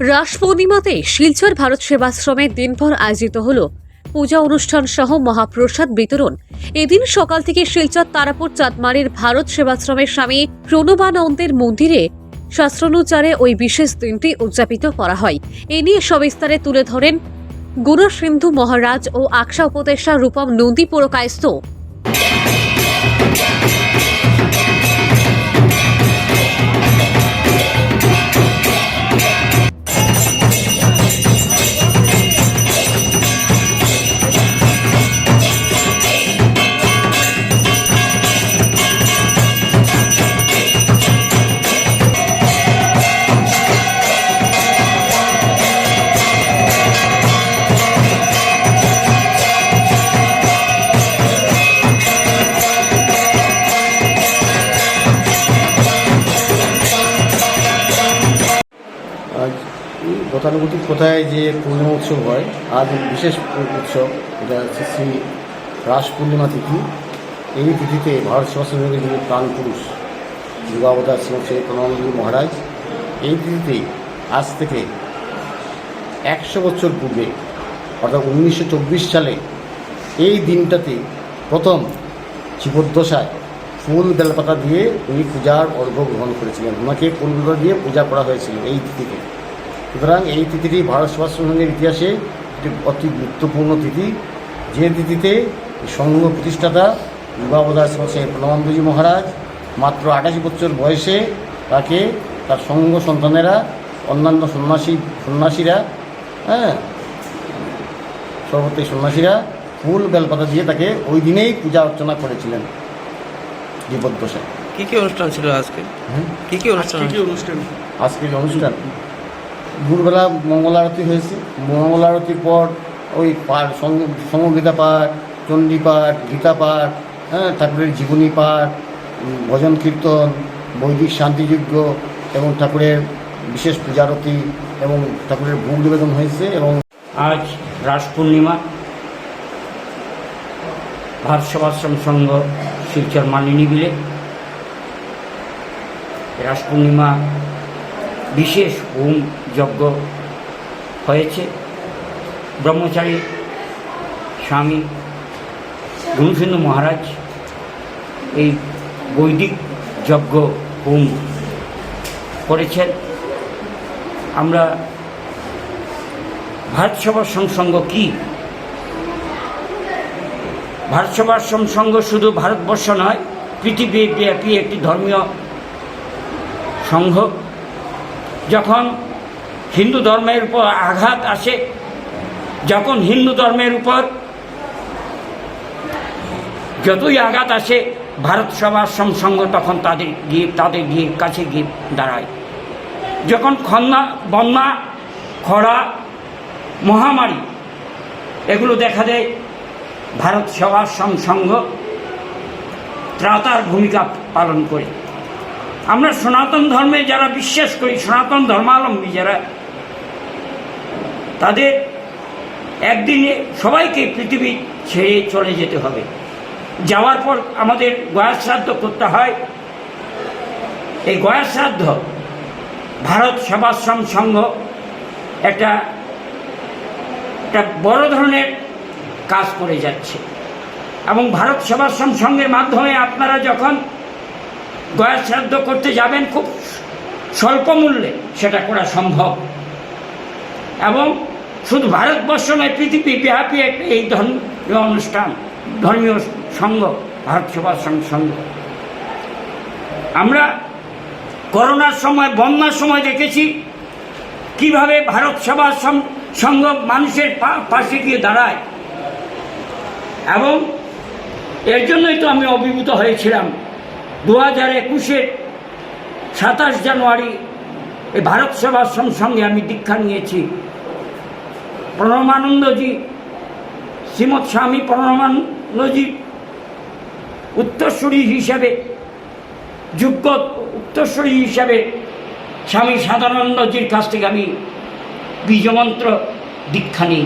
রাস পূর্ণিমাতে শিলচর ভারত সেবাশ্রমে দিনভর আয়োজিত হল পূজা অনুষ্ঠান সহ মহাপ্রসাদ বিতরণ। এদিন সকাল থেকে শিলচর তারাপুর চাঁদমারির ভারত সেবাশ্রমের স্বামী প্রণবানন্দের মন্দিরে শাস্ত্রানুচারে ওই বিশেষ দিনটি উদযাপিত করা হয়। এ নিয়ে সবিস্তারে তুলে ধরেন গুরু সিন্ধু মহারাজ ও আকশা উপদেষ্টা রূপম নন্দী পুরকায়স্থ। গতানুগতিক কোথায় যে পূর্ণিমা উৎসব হয়, আজ বিশেষ উৎসব, এটা হচ্ছে শ্রী রাস পূর্ণিমা তিথি। এই তিথিতে ভারত সেবাশ্রমের যিনি প্রাণ পুরুষ শ্রীমৎ শ্রী মহারাজ, এই তিথিতে আজ থেকে একশো বছর পূর্বে, অর্থাৎ উনিশশো চব্বিশ সালে, এই দিনটাতে প্রথম জীবদ্দশায় ফুল বেলপাতা দিয়ে উনি পূজার অর্ঘ্য গ্রহণ করেছিলেন। ওনাকে ফুলগুলো দিয়ে পূজা করা হয়েছিল এই তিথিতে। সুতরাং এই তিথিটি ভারত সেবাশ্রম সংঘের ইতিহাসে একটি অতি গুরুত্বপূর্ণ তিথি। যে তিথিতে সংঘ প্রতিষ্ঠাতা যুগাবদার শ্রী প্রণবানন্দজি মহারাজ মাত্র আঠাশ বছর বয়সে তাকে তার সংঘ সন্তানেরা অন্যান্য সন্ন্যাসী সন্ন্যাসীরা হ্যাঁ সর্বত্রই সন্ন্যাসীরা ফুল বেলপাতা দিয়ে তাকে ওই দিনেই পূজা অর্চনা করেছিলেন জীবদ্দশায় কী কি অনুষ্ঠান ছিল আজকে। কী কি অনুষ্ঠান? অনুষ্ঠান? আজকের অনুষ্ঠান? ভোরবেলা মঙ্গল আরতি হয়েছে। মঙ্গল আরতির পর ওই পাঠ সমগীতা পাঠ, চণ্ডী পাঠ, গীতা পাঠ হ্যাঁ ঠাকুরের জীবনী পাঠ ভজন কীর্তন, বৈদিক শান্তিযজ্ঞ এবং ঠাকুরের বিশেষ পূজারতি এবং ঠাকুরের ভোগ নিবেদন হয়েছে এবং আজ রাস পূর্ণিমা। ভারত সেবাশ্রম সংঘ শিলচর মালিনী বিলে। রাস পূর্ণিমা বিশেষ হোম যজ্ঞ হয়েছে। ব্রহ্মচারী স্বামী গুরুসিন্ধু মহারাজ এই বৈদিক যজ্ঞ হোম করেছেন। আমরা ভারত সেবাশ্রম সংঘ কি? ভারত সেবাশ্রম সংঘ শুধু ভারতবর্ষ নয় পৃথিবীব্যাপী একটি ধর্মীয় সংঘ। যখন হিন্দু ধর্মের উপর আঘাত আসে, যখন হিন্দু ধর্মের উপর যতই আঘাত আসে, ভারত সেবাশ্রম সংঘ তখন তাদের গিয়ে তাদের গিয়ে কাছে গিয়ে দাঁড়ায়। যখন খন্না, বন্যা, খরা, মহামারী, এগুলো দেখা দেয়, ভারত সেবাশ্রম সংঘ ত্রাতার ভূমিকা পালন করে। আমরা সনাতন ধর্মে যারা বিশ্বাস করি, সনাতন ধর্মাবলম্বী যারা, তাদের একদিনে সবাইকে পৃথিবী ছেড়ে চলে যেতে হবে। যাওয়ার পর আমাদের গয়া শ্রাদ্ধ করতে হয়। এই গয়া শ্রাদ্ধ ভারত সেবাশ্রম সংঘ একটা একটা বড় ধরনের কাজ করে যাচ্ছে। এবং ভারত সেবাশ্রম সংঘের মাধ্যমে আপনারা যখন গয়া শ্রাদ্ধ করতে যাবেন খুব স্বল্প মূল্যে, সেটা করা সম্ভব। এবং শুধু ভারতবর্ষ নয়, পৃথিবী ব্যাপী একটা এই ধর্মীয় অনুষ্ঠান, ধর্মীয় সংঘ ভারত সেবাশ্রম সংঘ আমরা করোনার সময়, বন্যার সময় দেখেছি, কীভাবে ভারত সেবাশ্রম সংঘ মানুষের পাশে গিয়ে দাঁড়ায়। এবং এর জন্যই তো আমি অভিভূত হয়েছিলাম। দু হাজার একুশের সাতাশ জানুয়ারি এই ভারত সেবাশ্রম সঙ্গে আমি দীক্ষা নিয়েছি। প্রণমানন্দজি শ্রীমৎ স্বামী প্রণমানন্দজি উত্তরসূরি হিসাবে যোগ্য উত্তরসূরি হিসাবে স্বামী সাদানন্দজির কাছ থেকে আমি বীজমন্ত্র দীক্ষা নিই।